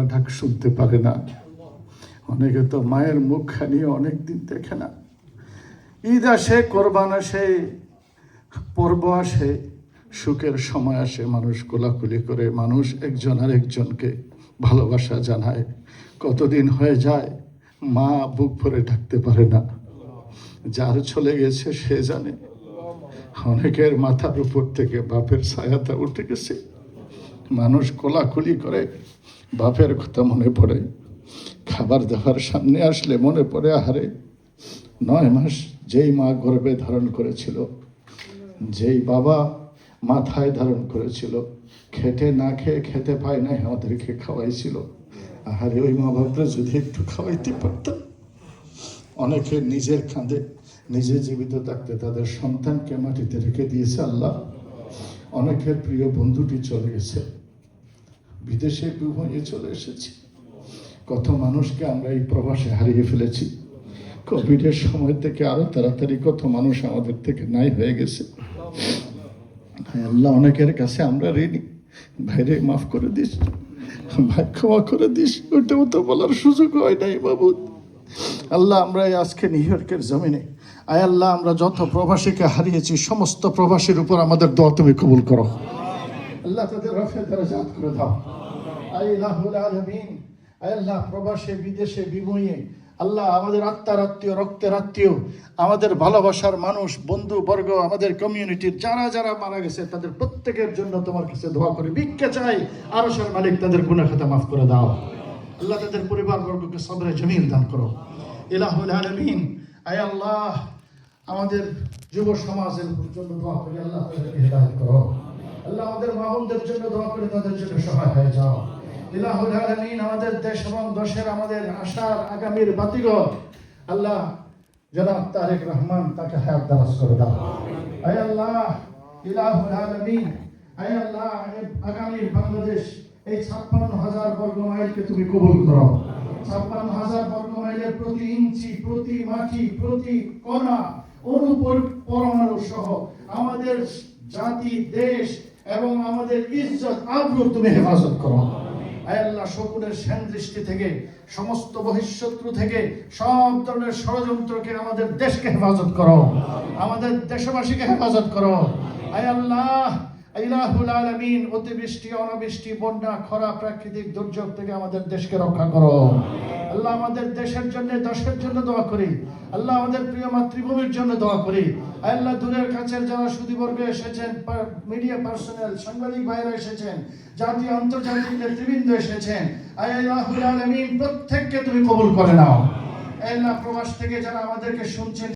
বাবা ডাক শুনতে পারে না। অনেকে তো মায়ের মুখখানি অনেক দিন দেখে না। ঈদ আসে, কোরবান আসে, পর্ব আসে, সুখের সময় আসে, মানুষ কোলাকুলি করে, মানুষ একজন আরেকজনকে ভালোবাসা জানায়। কতদিন হয়ে যায়, মা বুক ভরে ডাকতে পারে না। যার চলে গেছে, সে জানে। অনেকের মাথার উপর থেকে বাপের ছায়াটা উঠে গেছে। মানুষ কোলাকুলি করে, বাপের কথা মনে পড়ে। খাবার দাবার সামনে আসলে মনে পড়ে, আহারে, নয় মাস যেই মা গর্ভে ধারণ করেছিল, যেই বাবা মাথায় ধারণ করেছিল, খেটে না খেয়ে খেতে পায় নাই, আমাদেরকে খাওয়াইছিল। আহারে, ওই মা বাপরা যদি একটু খাওয়াইতে পারতাম অনেকে নিজের কাঁধে নিজে জীবিত থাকতে তাদের সন্তানকে মাটিতে রেখে দিয়েছে আল্লাহ। অনেকের প্রিয় বন্ধুটি চলে গেছে। বিদেশে হয়ে চলে এসেছি। কত মানুষকে আমরা এই প্রবাসে হারিয়ে ফেলেছি। কোভিডের সময় থেকে আরও তাড়াতাড়ি কত মানুষ আমাদের থেকে নাই হয়ে গেছে। আল্লাহ, অনেকের কাছে আমরা ঋণী। ভাইরে, মাফ করে দিস। ভাই, ক্ষমা করে দিস। ওইটাও তো বলার সুযোগ হয় নাই বাবু। আল্লাহ, আমরা আজকে নিউ ইয়র্কের জমিনে, আয় আল্লাহ, আমরা যত প্রবাসীকে হারিয়েছি, সমস্ত প্রবাসীর উপর আমাদের দোয়া তুমি কবুল করো। আল্লাহ, তাদের রফে দরজাত করে দাও। আয় ইলাহুল আল্লাহ, প্রবাসে, বিদেশে বিময়ে আল্লাহ আমাদের আত্মার আত্মীয়, রক্তের আত্মীয়, আমাদের ভালোবাসার মানুষ, বন্ধু, বর্গ, আমাদের কমিউনিটির যারা যারা মারা গেছে, তাদের প্রত্যেকের জন্য তোমার কাছে দোয়া করি। ভিক্ষা চাই, আরশের মালিক তাদের গুনাহ খাতা মাফ করে দাও। আল্লাহ তাদের পরিবার বর্গকে সবরে জমিন দান করো। ইলাহুল আলামিন, আয় আল্লাহ, আমাদের যুব সমাজের জন্য দোয়া করি, আল্লাহ করো। আল্লাহ আমাদের মা জন্য দোয়া করে, তাদের জন্য সহায় হয়ে যাও। ইলাহুল আলামিন আমাদের দেশ এবং দশের আমাদের আশার আগামীর বাতিগত আল্লাহ জনাব তারেক রহমান তাকে হায়াত দারাজ করে দাও। আয় আল্লাহ ইলাহুল আলামিন আয় আল্লাহ আগামীর বাংলাদেশ এই ছাপ্পান্ন হাজার বর্গ মাইলকে তুমি কবুল করো। ছাপ্পান্ন হাজার বর্গ মাইলের প্রতি ইঞ্চি প্রতি মাটি প্রতি কণা অনুপর পরমাণু সহ আমাদের জাতি দেশ এবং আমাদের ইজ্জত আব্রু তুমি হেফাজত করো। আল্লাহ শকুনের সেন দৃষ্টি থেকে, সমস্ত বহিঃশত্রু থেকে, সব ধরনের ষড়যন্ত্রকে আমাদের দেশকে হেফাজত করো। আমাদের দেশবাসীকে হেফাজত করো। আয় আল্লাহ ইলাহুল আলামিন, অতিবৃষ্টি, অনাবৃষ্টি, বন্যা, খরা, প্রাকৃতিক দুর্যোগ থেকে আমাদের দেশকে রক্ষা করো। আল্লাহ আমাদের দেশের জন্য দেশের জন্য দোয়া করি। আল্লাহ আমাদের প্রিয় মাতৃভূমির জন্য দোয়া করি। আল্লাহ, দূরের কাছের যারা সুদীবর্গ এসেছেন মিডিয়া পার্সোনাল সাংবাদিক ভাইরা এসেছেন জাতীয় আন্তর্জাতিক নেতৃবৃন্দ এসেছেন আল্লাহুল আলামিন, প্রত্যেককে তুমি কবুল করে নাও। আল্লাহ, প্রবাস থেকে যারা আমাদেরকে শুনছেন